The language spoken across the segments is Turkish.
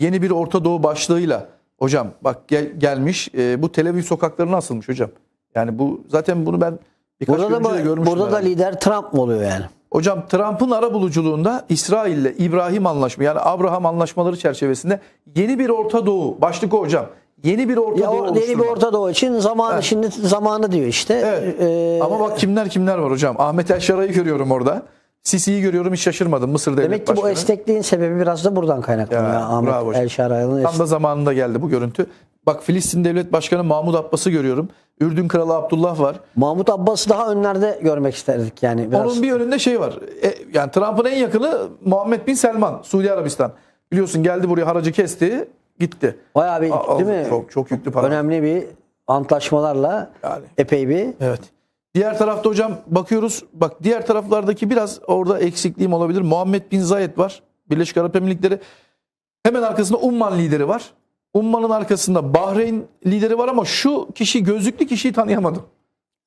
yeni bir Orta Doğu başlığıyla hocam bak gel- gelmiş e, bu Tel Aviv sokaklarına asılmış hocam. Yani bu zaten bunu ben birkaç Burada gün da, önce de görmüştüm. burada da herhalde. lider Trump mı oluyor yani? Hocam Trump'ın ara buluculuğunda İsrail ile İbrahim anlaşma yani Abraham anlaşmaları çerçevesinde yeni bir Orta Doğu başlık o hocam. Yeni bir Orta Ya Doğu o yeni bir. Orta Doğu için zamanı Evet. şimdi zamanı diyor işte. Evet. Ee, Ama bak kimler kimler var hocam. Ahmet El Şara'yı görüyorum orada. Sisi'yi görüyorum hiç şaşırmadım. Mısır Devlet demek ki bu Başkanı. esnekliğin sebebi biraz da buradan kaynaklanıyor. Ya, Ahmet bravo. El Şaray'ın Tam da zamanında geldi bu görüntü. Bak Filistin Devlet Başkanı Mahmut Abbas'ı görüyorum. Ürdün Kralı Abdullah var. Mahmut Abbas'ı daha önlerde görmek isterdik yani. Biraz. Onun bir önünde şey var. E, yani Trump'ın en yakını Muhammed Bin Selman, Suudi Arabistan. Biliyorsun geldi buraya haracı kesti, gitti. Bayağı bir Aa, değil mi? Çok çok yüklü para. Önemli bir antlaşmalarla Yani. epey bir Evet. Diğer tarafta hocam bakıyoruz. Bak diğer taraflardaki biraz orada eksikliğim olabilir. Muhammed Bin Zayed var. Birleşik Arap Emirlikleri. Hemen arkasında Umman lideri var. Umman'ın arkasında Bahreyn lideri var ama şu kişi gözlüklü kişiyi tanıyamadım.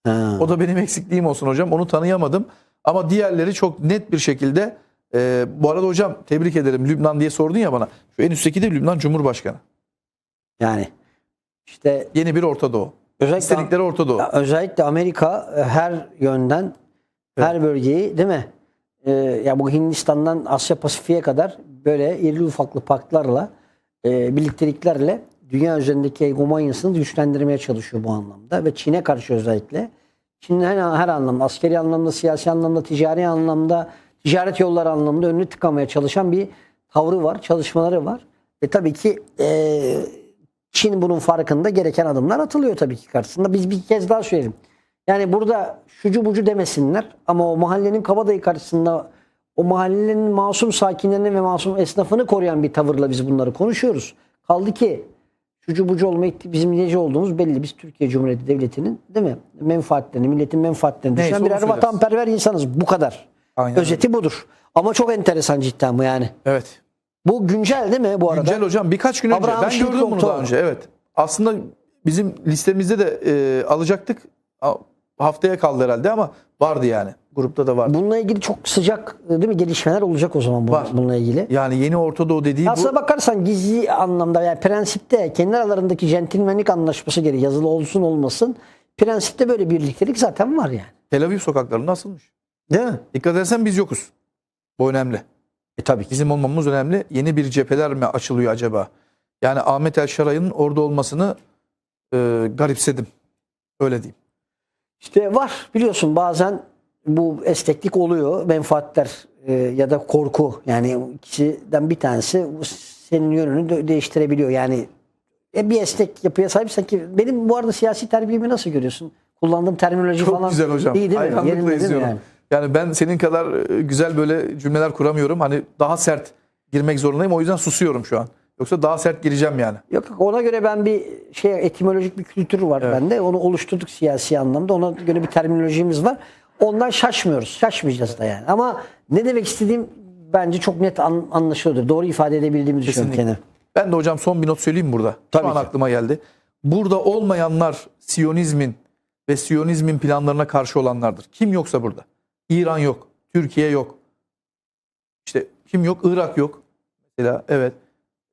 Ha. O da benim eksikliğim olsun hocam. Onu tanıyamadım. Ama diğerleri çok net bir şekilde e, bu arada hocam tebrik ederim Lübnan diye sordun ya bana. Şu en üstteki de Lübnan Cumhurbaşkanı. yani işte Yeni bir Orta Doğu. Özellikle İstedikleri Orta Doğu. Özellikle Amerika e, her yönden her bölgeyi değil mi? Ee, ya bu Hindistan'dan Asya Pasifik'e kadar böyle irili ufaklı paktlarla e, birlikteliklerle dünya üzerindeki hegemonyasını güçlendirmeye çalışıyor bu anlamda ve Çin'e karşı özellikle. Çin'in her, her anlamda askeri anlamda, siyasi anlamda, ticari anlamda, ticaret yolları anlamda önünü tıkamaya çalışan bir tavrı var, çalışmaları var. Ve tabii ki e, Çin bunun farkında gereken adımlar atılıyor tabii ki karşısında. Biz bir kez daha söyleyelim. Yani burada şucu bucu demesinler ama o mahallenin kabadayı karşısında o mahallenin masum sakinlerini ve masum esnafını koruyan bir tavırla biz bunları konuşuyoruz. Kaldı ki şucu bucu olma bizim nece olduğumuz belli. Biz Türkiye Cumhuriyeti Devleti'nin değil mi? Menfaatlerini, milletin menfaatlerini düşünen birer vatanperver insanız. Bu kadar. Aynen Özeti budur. Ama çok enteresan cidden bu yani. Evet. Bu güncel değil mi bu arada? Güncel hocam birkaç gün önce. Abraham ben gördüm bunu daha önce. Evet. Aslında bizim listemizde de e, alacaktık. Haftaya kaldı herhalde ama vardı yani. Grupta da vardı. Bununla ilgili çok sıcak değil mi gelişmeler olacak o zaman bu- Var. bununla ilgili. Yani yeni Orta Doğu dediği Aslına bu. bakarsan gizli anlamda yani prensipte kendi aralarındaki centilmenlik anlaşması gereği yazılı olsun olmasın prensipte böyle birliktelik zaten var yani. Tel Aviv sokaklarında asılmış. Değil mi? Dikkat edersen biz yokuz. Bu önemli. E tabii ki. Bizim olmamız önemli. Yeni bir cepheler mi açılıyor acaba? Yani Ahmet El Şaray'ın orada olmasını e, garipsedim. Öyle diyeyim. İşte var biliyorsun bazen bu esneklik oluyor menfaatler e, ya da korku yani ikisinden bir tanesi senin yönünü de- değiştirebiliyor yani e, bir esnek yapıya sahipsen ki benim bu arada siyasi terbiyemi nasıl görüyorsun? Kullandığım terminoloji Çok falan güzel hocam. iyi değil mi? Hayranlıkla izliyorum. yani? Yani ben senin kadar e, güzel böyle cümleler kuramıyorum. Hani daha sert girmek zorundayım. O yüzden susuyorum şu an. Yoksa daha sert gireceğim yani. Yok yok ona göre ben bir şey etimolojik bir kültür var bende. Onu oluşturduk siyasi anlamda. Ona göre bir terminolojimiz var. Ondan şaşmıyoruz. Şaşmayacağız da yani. Ama ne demek istediğim bence çok net an, anlaşılıyordur. Doğru ifade edebildiğimi düşünüyorum kendimi. Ben de hocam son bir not söyleyeyim burada? Tabii Şu an ki. aklıma geldi. Burada olmayanlar Siyonizmin ve Siyonizmin planlarına karşı olanlardır. Kim yoksa burada? İran yok. Türkiye yok. İşte kim yok? Irak yok. Mesela evet.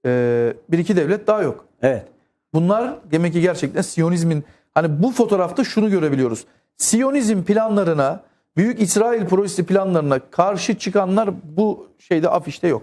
Ee, bir iki devlet daha yok. Evet. Bunlar demek ki gerçekten Siyonizmin hani bu fotoğrafta şunu görebiliyoruz. Siyonizm planlarına, Büyük İsrail projesi planlarına karşı çıkanlar bu şeyde afişte yok.